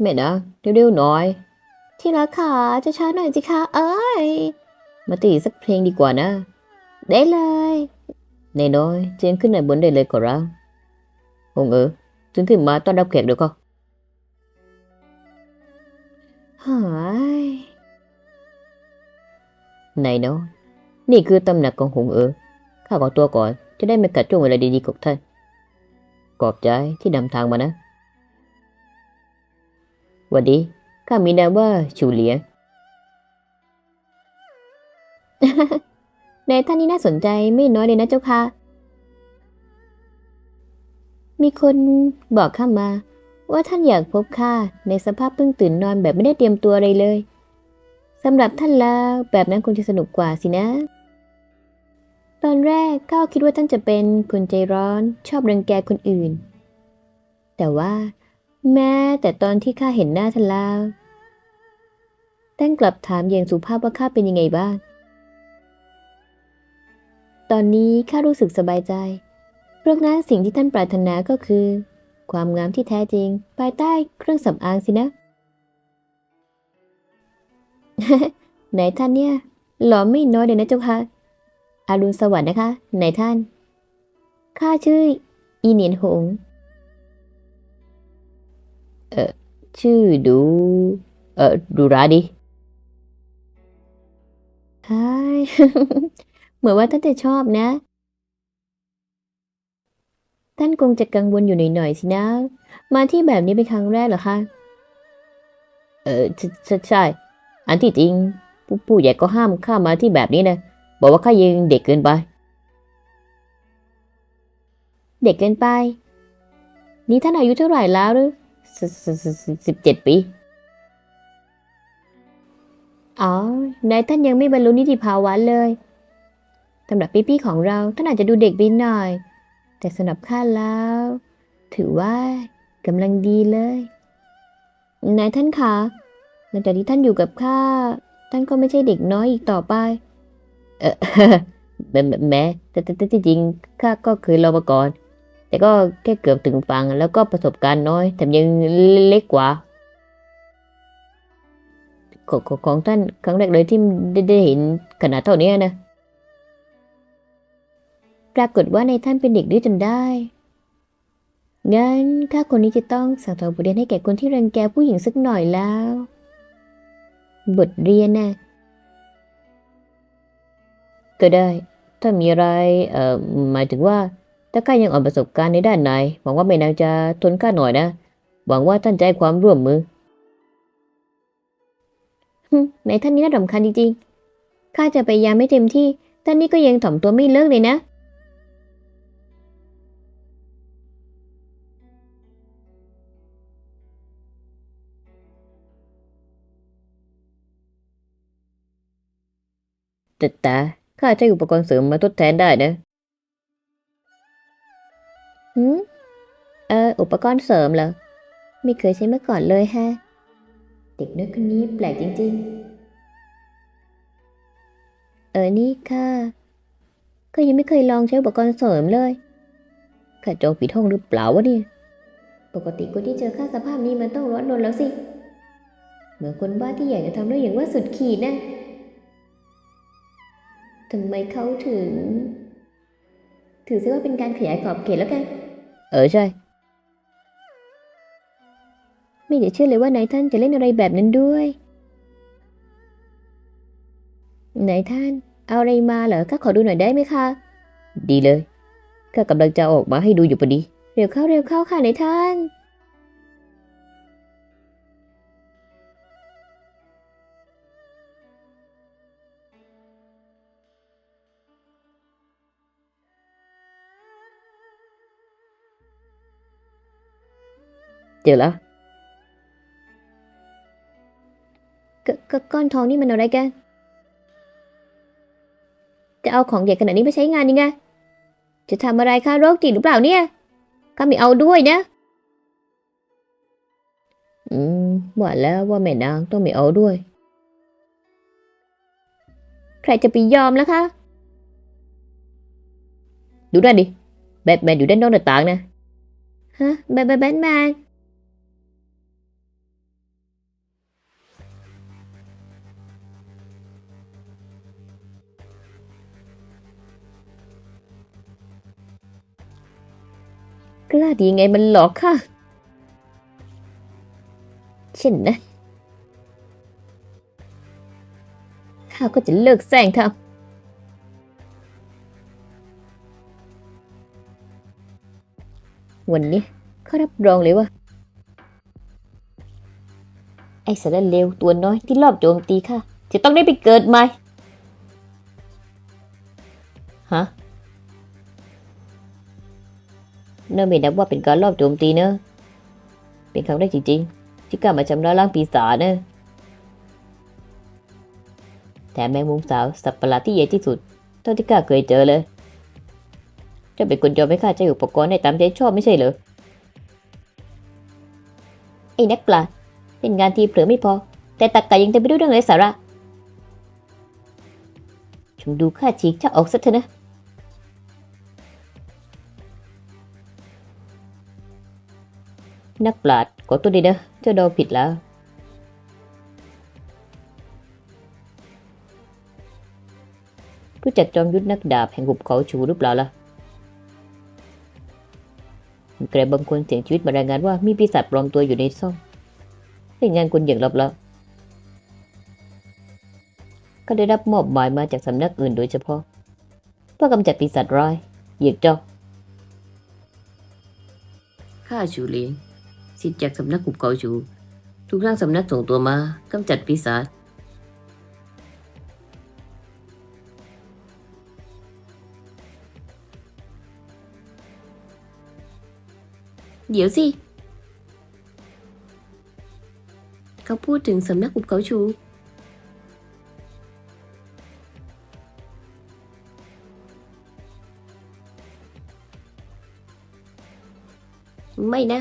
แม่นะเร็วๆหน่อย ที่รักค่ะจะช้าหน่อยสิคะเอ้ย มาตีสักเพลงดีกว่านะ ได้เลยนายน้อยเจียงขึ้นไหนบนได้เลยขอรับหงเออถึงขึ้นมาต้อนรับแขกเดี๋ยวก็หายนายน้อยนี่คือตำหนักของหงเออข้าขอตัวก่อนจะได้ไม่กัดจ้วงเวลาดีๆกับท่าน ขอบใจที่นำทางมานะ วันดี ข้ามีนามว่าชูเหลียในท่านนี้น่าสนใจไม่น้อยเลยนะเจ้าค่ะ มีคนบอกข้ามา ว่าท่านอยากพบข้าในสภาพเพิ่งตื่นนอนแบบไม่ได้เตรียมตัวอะไรเลยสำหรับท่านแล้วแบบนั้นคงจะสนุกกว่าสินะ ตอนแรกข้าคิดว่าท่านจะเป็นคนใจร้อนชอบรังแกคนอื่น แต่ว่า แม้แต่ตอนที่ข้าเห็นหน้าท่านแล้วท่านกลับถามอย่างสุภาพว่าข้าเป็นยังไงบ้าง ตอนนี้ข้ารู้สึกสบายใจ เพราะงั้นสิ่งที่ท่านปรารถนาก็คือ ความงามที่แท้จริง ภายใต้เครื่องสำอางสินะ ไหนท่านเนี่ย หล่อไม่น้อยเลยนะเจ้าค่ะอารุณสวัสดิ์นะคะ ไหนท่าน ข้าชื่อ อีเหนียนหง เออชื่อดู เออดูราดีใช่ เหมือนว่าท่านจะชอบนะ ท่านคงจะกังวลอยู่หน่อยๆสินะ มาที่แบบนี้เป็นครั้งแรกเหรอคะ เออใช่ใช่ใช่ อันที่จริง ผู้ผู้ใหญ่ก็ห้ามข้ามาที่แบบนี้นะ บอกว่าข้ายังเด็กเกินไป เด็กเกินไป นี่ท่านอายุเท่าไหร่แล้วหรือ สิบเจ็ดปี อ๋อ นายท่านยังไม่บรรลุนิติภาวะเลยสำหรับพี่ๆของเราท่านอาจจะดูเด็กไปหน่อย แต่สำหรับข้าแล้ว ถือว่ากำลังดีเลยนายท่านคะหลังจากที่ท่านอยู่กับข้าท่านก็ไม่ใช่เด็กน้อยอีกต่อไป เออแม้แต่แต่ที่จริงข้าก็เคยลอมาก่อน แต่ก็แค่เกือบถึงฟังแล้วก็ประสบการณ์น้อย แถมยังเล็กกว่าของของของท่านครั้งแรกเลยที่ได้เห็นขนาดเท่านี้นะ ปรากฏว่าในท่านเป็นเด็กดื้อจนได้ งั้นข้าคนนี้จะต้องสั่งสอนบทเรียนให้แก่คนที่รังแกผู้หญิงสักหน่อยแล้ว บทเรียนน่ะก็ได้ ถ้ามีอะไร เอ่อ หมายถึงว่า ถ้าข้ายังอ่อนประสบการณ์ในด้านไหนหวังว่าแม่นางจะทนข้าหน่อยนะ หวังว่าท่านจะให้ความร่วมมือในท่านนี้น่ารำคาญจริงๆข้าจะพยายามไม่เต็มที่ ท่านนี้ก็ยังถ่อมตัวไม่เลิกเลยนะ แต่แต่ข้าใช้อุปกรณ์เสริมมาทดแทนได้นะ หืมเออ อุปกรณ์เสริมเหรอ ไม่เคยใช้มาก่อนเลยฮะ เด็กน้อยคนนี้แปลกจริงๆ เออ นี่ค่ะ ก็ยังไม่เคยลองใช้อุปกรณ์เสริมเลยข้าจองผิดห้องหรือเปล่าวะเนี่ย ปกติคนที่เจอข้าสภาพนี้มันต้องร้อนรนแล้วสิ เหมือนคนบ้าที่อยากจะทำเรื่องอย่างว่าสุดขีดนะทำไมเขาถึง ถือซะว่าเป็นการขยายขอบเขตแล้วกัน เออใช่ ไม่อยากเชื่อเลยว่านายท่านจะเล่นอะไรแบบนั้นด้วย นายท่าน เอาอะไรมาเหรอข้าขอดูหน่อยได้ไหมคะ ดีเลยข้ากำลังจะออกมาให้ดูอยู่พอดี เร็วเข้าเร็วเข้าค่ะนายท่าน เจอแล้วกกก้อนทองนี่มันอะไรกัน จะเอาของใหญ่ขนาดนี้ไปใช้งานยังไง จะทำอะไรคะโรคจิตหรือเปล่าเนี่ยข้าไม่เอาด้วยนะ อืมว่าแล้วว่าแม่นางต้องไม่เอาด้วย ใครจะไปยอมล่ะคะ ดูด้านดิ แบทแมนอยู่ด้านนอกหน้าต่างนะ ฮะ แบทแบทแบทแมน ล้าดียังไงมันหลอกข้าเช่นนั้นข้าก็จะเลิกแซงทำวันนี้ข้ารับรองเลยว่า ไอ้สารเลวตัวน้อยที่รอบโจมตีข้าจะต้องได้ไปเกิดใหม่ ฮะ เนื่อไม่นับว่าเป็นการรอบโจมตีเนอะ เป็นครั้งแรกจริงๆ ที่กล้ามาชำระล้างปีศาจเนอะแถมแมงมุมสาวสัตว์ประหลาดที่ใหญ่ที่สุดเท่าที่ข้าเคยเจอเลยเจ้าเป็นคนยอมให้ข้าใช้อุปกรณ์ได้ตามใจชอบไม่ใช่เหรอไอ้นักปราเป็นงานที่เผลอไม่พอ แต่ตักกะยังเต็มไปด้วยเรื่องไร้สาระจงดูข้าฉีกเจ้าออกซะเถอะนะ นักปราชญ์ขอตัวดีนะเจ้าเดาผิดแล้ว รู้จักจอมยุทธนักดาบแห่งหุบเขาชูหรือเปล่าล่ะแกรบางคนเสียงชีวิตมารายงานว่ามีปีศาจปลอมตัวอยู่ในซ่องเป็นงานคนอย่างลับๆก็ได้รับมอบหมายมาจากสำนักอื่นโดยเฉพาะ เพื่อกำจัดปีศาจร้ายเหยียกจอกข้าชูเลียง สิทธิ์จากสำนักหุบเขาชู ทุกทางสำนักส่งตัวมากำจัดปีศาจเดี๋ยวสิ เขาพูดถึงสำนักอุบเขาชู ไม่นะ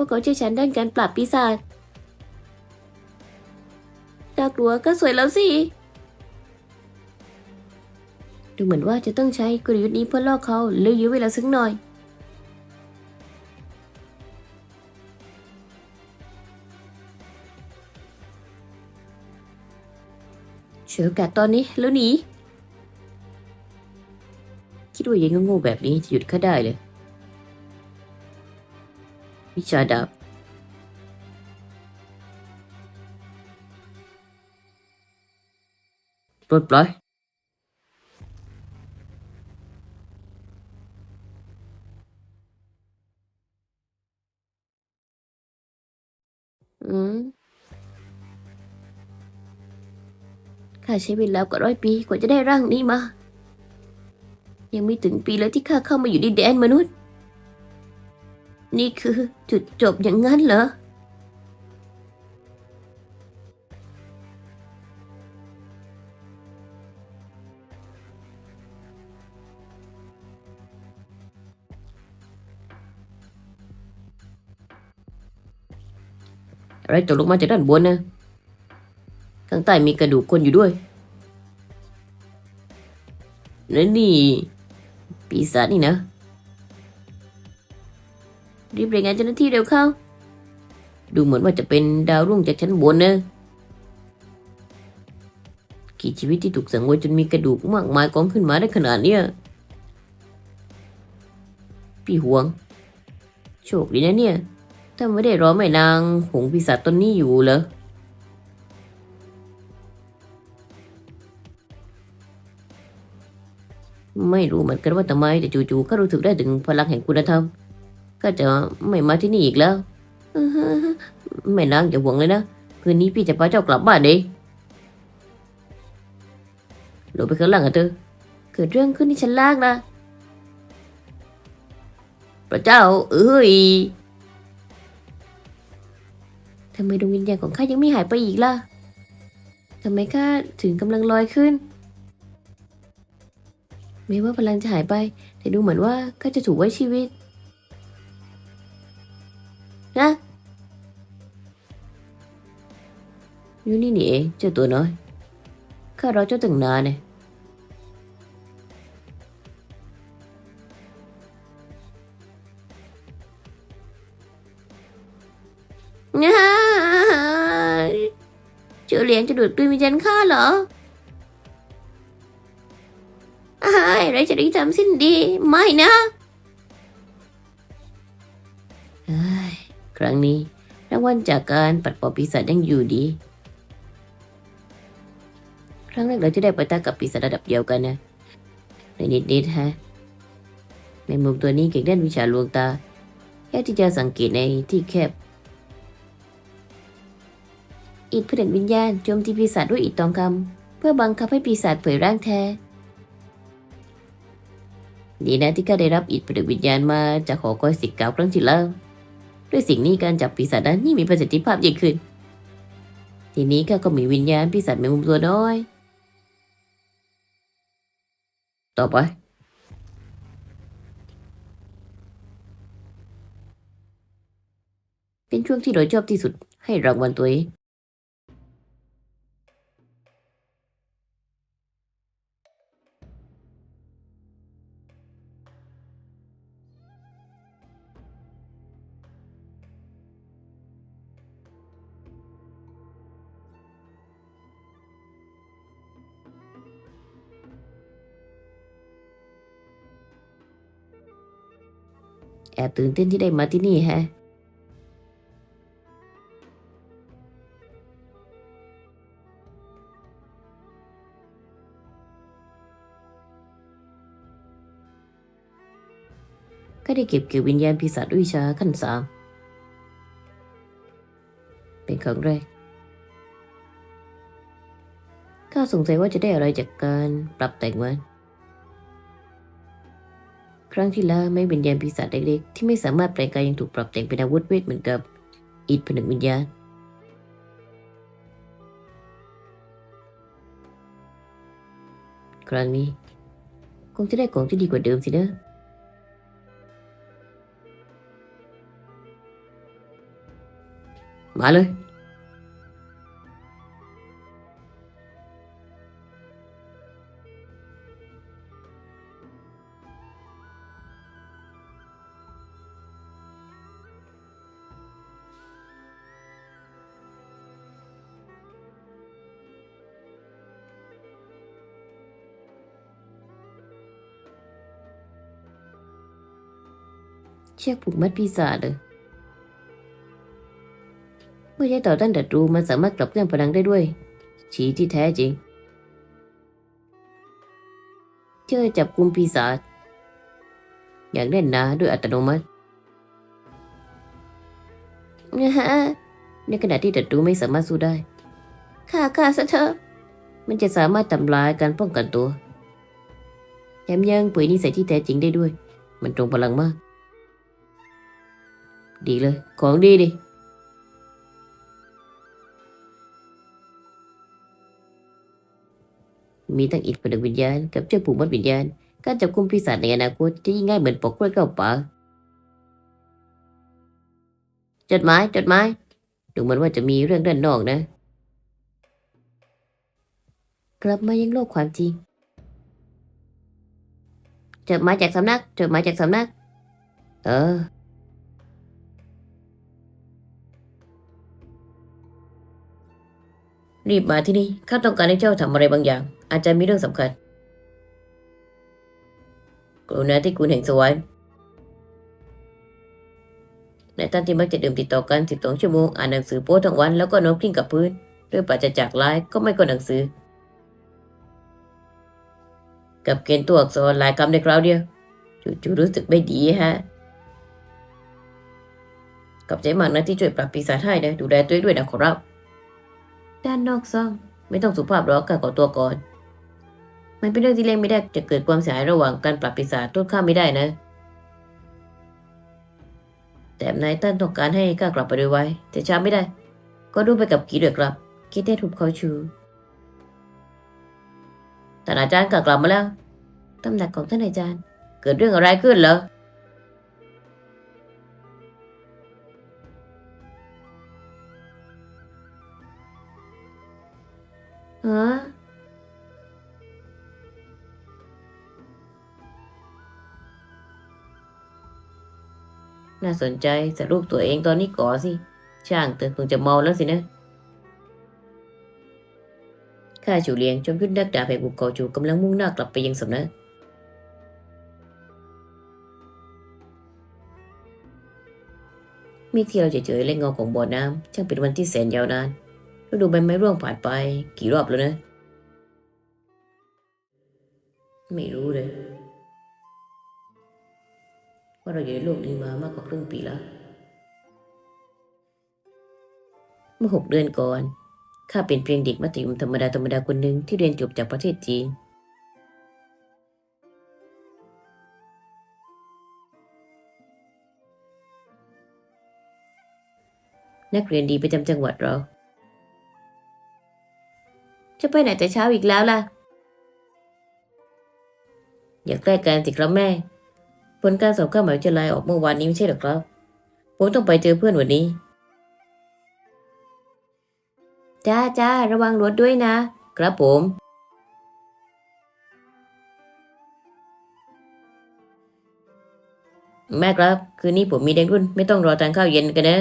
พวกเขาเชี่ยวชาญด้านการปราบปีศาจน่ากลัวก็สวยแล้วสิ ดูเหมือนว่าจะต้องใช้กลยุทธ์นี้เพื่อล่อเขาเลือยื้อเวลาสักหน่อย เฉวยโอกาสตอนนี้แล้วหนี คิดว่ายังโง่ๆแบบนี้จะหยุดเขาได้เลย วิชาดาบปลดปล่อยอืมข้าใช้เวลากว่าร้อยปีกว่าจะได้ร่างนี้มา ยังไม่ถึงปีเลยที่ข้าเข้ามาอยู่ในแดนมนุษย์ นี่คือจุดจบอย่างนั้นเหรอ อะไรตกลงมาจากด้านบนนะ ข้างใต้มีกระดูกคนอยู่ด้วย และนี่ปีศาจนี่นะ รีบรายงานเจ้าหน้าที่เร็วเข้า ดูเหมือนว่าจะเป็นดาวรุ่งจากชั้นบนเนอะกี่ชีวิตที่ถูกสังเวยจนมีกระดูกมากมายกองขึ้นมาได้ขนาดเนี้ยพี่หวง โชคดีนะเนี่ย ถ้าไม่ได้รอแม่นางหงปีศาจตนนี้อยู่เหรอไม่รู้เหมือนกันว่าทำไมแต่จู่ๆก็รู้สึกได้ถึงพลังแห่งคุณธรรม ก็จะไม่มาที่นี่อีกแล้วอื้อหือแม่นางอย่าห่วงเลยนะคืนนี้พี่จะพาเจ้ากลับบ้านเองลงไปข้างล่างกันเถอะเกิดเรื่องขึ้นที่ชั้นล่างนะพระเจ้า เอ้ยทำไมดวงวิญญาณของข้ายังไม่หายไปอีกล่ะทำไมข้าถึงกำลังลอยขึ้นไม่ว่าพลังจะหายไป แต่ดูเหมือนว่าข้าจะถูกไว้ชีวิต นะอยู่นี่นี่เองเจ้าตัวน้อยข้ารอเจ้าตั้งนานเครั้งนี้รางวัลจากการปัดป่าปีศาจยังอยู่ดี ครั้งแรกเราที่ได้ไปตากับปีศาจระดับเดียวกันนะในนิดๆฮะในมุมตัวนี้เก่งด้านวิชาลวงตาแค่ที่จะสังเกตในที่แคบอิฐผนึกวิญญาณโจมตีปีศาจด้วยอิฐทองคำเพื่อบังคับให้ปีศาจเผยร่างแท้ดีนะที่ข้าได้รับอิฐผนึกวิญญาณมาจากหอคอยสิกเก่าครั้งที่แล้ว ด้วยสิ่งนี้การจับปีศาจนั้นยิ่งมีประสิทธิภาพยิ่งขึ้น ทีนี้ข้าก็มีวิญญาณปีศาจในมุมตัวน้อย ต่อไป เป็นช่วงที่เราชอบที่สุดให้รางวัลตัวเอง แอบตื่นเต้นที่ได้มาที่นี่แฮะ ก็ได้เก็บเกี่ยววิญญาณปีศาจวิชาขั้นสาม เป็นครั้งแรกข้าสงสัยว่าจะได้อะไรจากการปรับแต่งมัน ครั้งที่แล้วไม่วิญญาณปีศาจเล็กๆที่ไม่สามารถแปลงกายยังถูกปรับแต่งเป็นอาวุธเวทเหมือนกับอิฐผนึกวิญญาณครั้งนี้คงจะได้ของที่ดีกว่าเดิมสินะมาเลย เชือกผูกมัดปีศาจเลยเมื่อใช้ต่อต้านดัดรูมันสามารถกลับเคลื่อนพลังได้ด้วย ฉีที่แท้จริงเชื่อจับกุมปีศาจอย่างแน่นหนาด้วยอัตโนมัตินะฮะในขณะที่ดัดรูไม่สามารถสู้ได้ฆ่าฆ่าซะเถอะมันจะสามารถทำลายการป้องกันตัวแถมยังปุ๋ยนิสัยที่แท้จริงได้ด้วย มันตรงพลังมาก ดีเลย ของดีดิมีทั้งอิฐผนึกวิญญาณกับเจ้าผูกมัดวิญญาณ การจับกุมปีศาจในอนาคตจะยิ่งง่ายเหมือนปอกกล้วยเข้าป่าจดหมายจดหมายดูเหมือนว่าจะมีเรื่องด้านนอกนะ กลับมายังโลกความจริงจดหมายจากสำนักจดหมายจากสำนัก เออ รีบมาที่นี่ข้าต้องการให้เจ้าทำอะไรบางอย่าง อาจจะมีเรื่องสำคัญกรุณาที่คุณแห่งสวรรค์ในท่านที่มักจะดื่มติดต่อกัน12ชั่วโมงอ่านหนังสือโป๊ทั้งวันแล้วก็นอนกลิ้งกับพื้น ด้วยปราศจากลายก็ไม่ก็หนังสือ กับเกณฑ์ตัวอักษรหลายคำในคราวเดียวจู่ๆรู้สึกไม่ดีฮะกับใจมากนะที่ช่วยปรับปีศาจให้นะดูแลตัวเองด้วยนะขอรับ ด้านนอกซ่อง ไม่ต้องสุภาพหรอกการขอตัวก่อน มันเป็นเรื่องที่เลี่ยงไม่ได้จะเกิดความเสียหายระหว่างการปรับปีศาจโทษข้าไม่ได้นะ แต่นายตั้นต้องการให้ข้ากลับไปโดยไวแต่ช้าไม่ได้ ก็ดูไปกับกีด้วยครับ คิดได้ถูกเขาชูท่านอาจารย์กลับมาแล้วตำหนักของท่านอาจารย์ เกิดเรื่องอะไรขึ้นเหรอ ฮะน่าสนใจแต่รูปตัวเองตอนนี้ก่อสิ ช่างเธอคงจะเมาแล้วสินะ ข้าจูเลียงจอมยุทธนักดาบแห่งบุกเกาจูกำลังมุ่งหน้ากลับไปยังสำนักมีเที่ยวเฉยๆเล่นเงาของบ่อน้ำช่างเป็นวันที่แสนยาวนาน ฤดูใบไม้ร่วงผ่านไป กี่รอบแล้วนะ ไม่รู้เลยว่าเราอยู่ในโลกนี้มามากกว่าครึ่งปีแล้ว เมื่อหกเดือนก่อน ข้าเป็นเพียงเด็กมัธยมธรรมดาธรรมดาคนหนึ่งที่เรียนจบจากประเทศจีนนักเรียนดีประจำจังหวัดเรา จะไปไหนแต่เช้าอีกแล้วล่ะ อยากแลกกันสิครับแม่ ผลการสอบเข้ามหาวิทยาลัยออกเมื่อวานนี้ไม่ใช่หรอครับ ผมต้องไปเจอเพื่อนวันนี้ จ้าจ้าระวังรถด้วยนะ ครับผม แม่ครับ คืนนี้ผมมีเด็กรุ่น ไม่ต้องรอทานข้าวเย็นกันนะ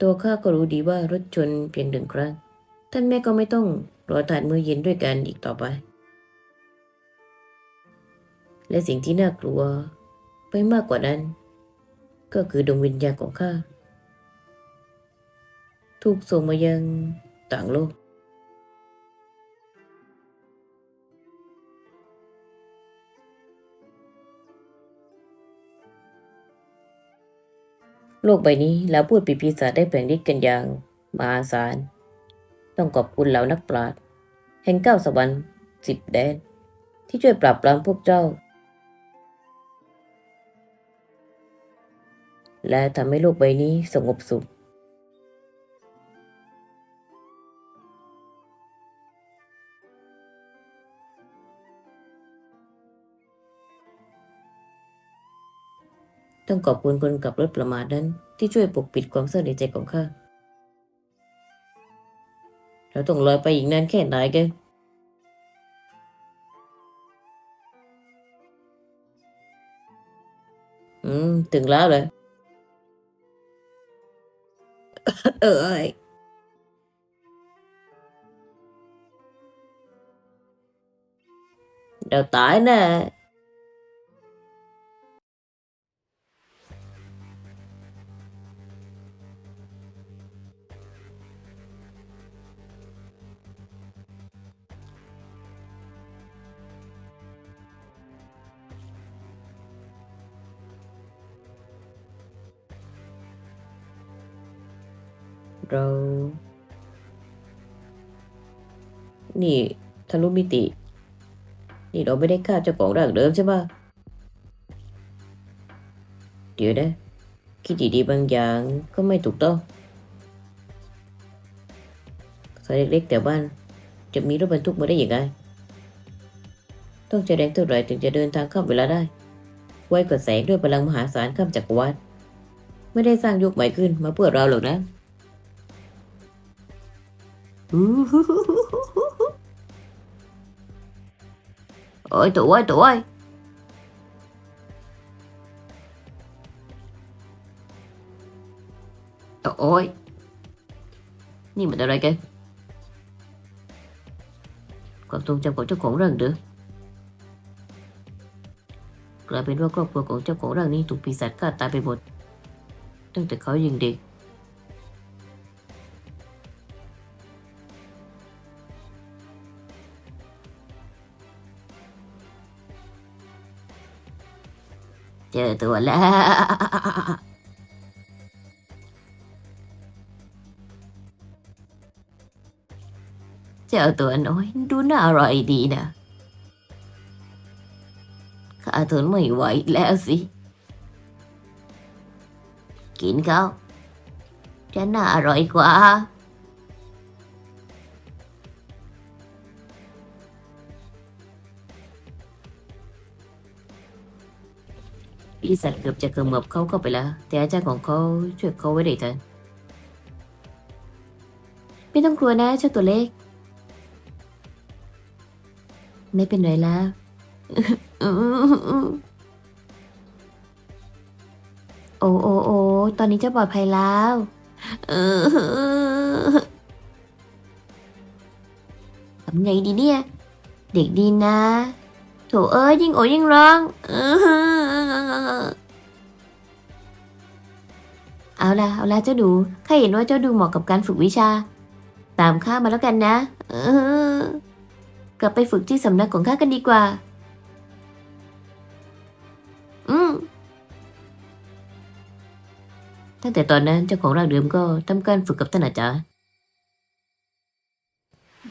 ตัวข้าก็รู้ดีว่ารถชนเพียงหนึ่งครั้ง ท่านแม่ก็ไม่ต้องรอทานมื้อเย็นด้วยกันอีกต่อไป และสิ่งที่น่ากลัวไปมากกว่านั้น ก็คือดวงวิญญาณของข้า ถูกส่งมายังต่างโลก โลกใบนี้แล้วพูดปีปีศาจได้แบ่งฤทธิ์กันอย่างมหาศาล ต้องขอบคุณเหล่านักปราชญ์แห่งเก้าสวรรค์สิบแดน ที่ช่วยปราบปรามพวกเจ้า และทำให้โลกใบนี้สงบสุข ต้องขอบคุณคนขับรถประมาทนั้น ที่ช่วยปกปิดความเศร้าในใจของข้าเราต้องลอยไปอีกนานแค่ไหนกันอืม ถึงแล้วเลย เอ้ยเราตายแน่ เรา นี่ทะลุมิติ นี่เราไม่ได้ฆ่าเจ้าของร่างเดิมใช่ปะเดี๋ยวนะคิดดีๆบางอย่างก็ไม่ถูกต้องซอยเล็กๆแต่บ้าน จะมีรถบรรทุกมาได้ยังไง ต้องใช้แรงเท่าไหร่ถึงจะเดินทางข้ามเวลาได้ ไว้กับแสงด้วยพลังมหาศาลข้ามจักรวาลไม่ได้สร้างยุคใหม่ขึ้นมาเพื่อเราหรอกนะ ôi tụi ơi tụi ơi Trời ơi Nhưng mà tao đây kìa Còn tôn trong cổ cho cổ rằng được กลายเป็นว่าครอบครัวของเจ้าของร่างนี้ถูกปีศาจฆ่าตายไปหมดตั้งแต่เขายังเด็ก จอตัวแล้ว เจอตัวน้อยดูน่าอร่อยดีนะ ข้าทนไม่ไหวแล้วสิ กินเขาจะน่าอร่อยกว่า ปีศาจเกือบจะเขมือบเขาเข้าไปแล้ว แต่อาจารย์ของเขาช่วยเขาไว้ได้ทันไม่ต้องกลัวนะเจ้าตัวเล็ก ไม่เป็นไรแล้วโอ้โอ้โอ้ตอนนี้เจะปลอดภัยแล้วทำไงดีเนี่ย เด็กดีนะ โถเอ้ยยิ่งโอยยิ่งร้อง เออ เอาละเอาละเจ้าดูข้าเห็นว่าเจ้าดูเหมาะกับการฝึกวิชา ตามข้ามาแล้วกันนะ เออกลับไปฝึกที่สำนักของข้ากันดีกว่า อืมตั้งแต่ตอนนั้นเจ้าของร่างเดิมก็ทำการฝึกกับท่านอาจารย์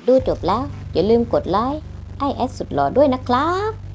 ดูจบแล้ว อย่าลืมกดไลค์ไอแอดสุดหล่อด้วยนะครับ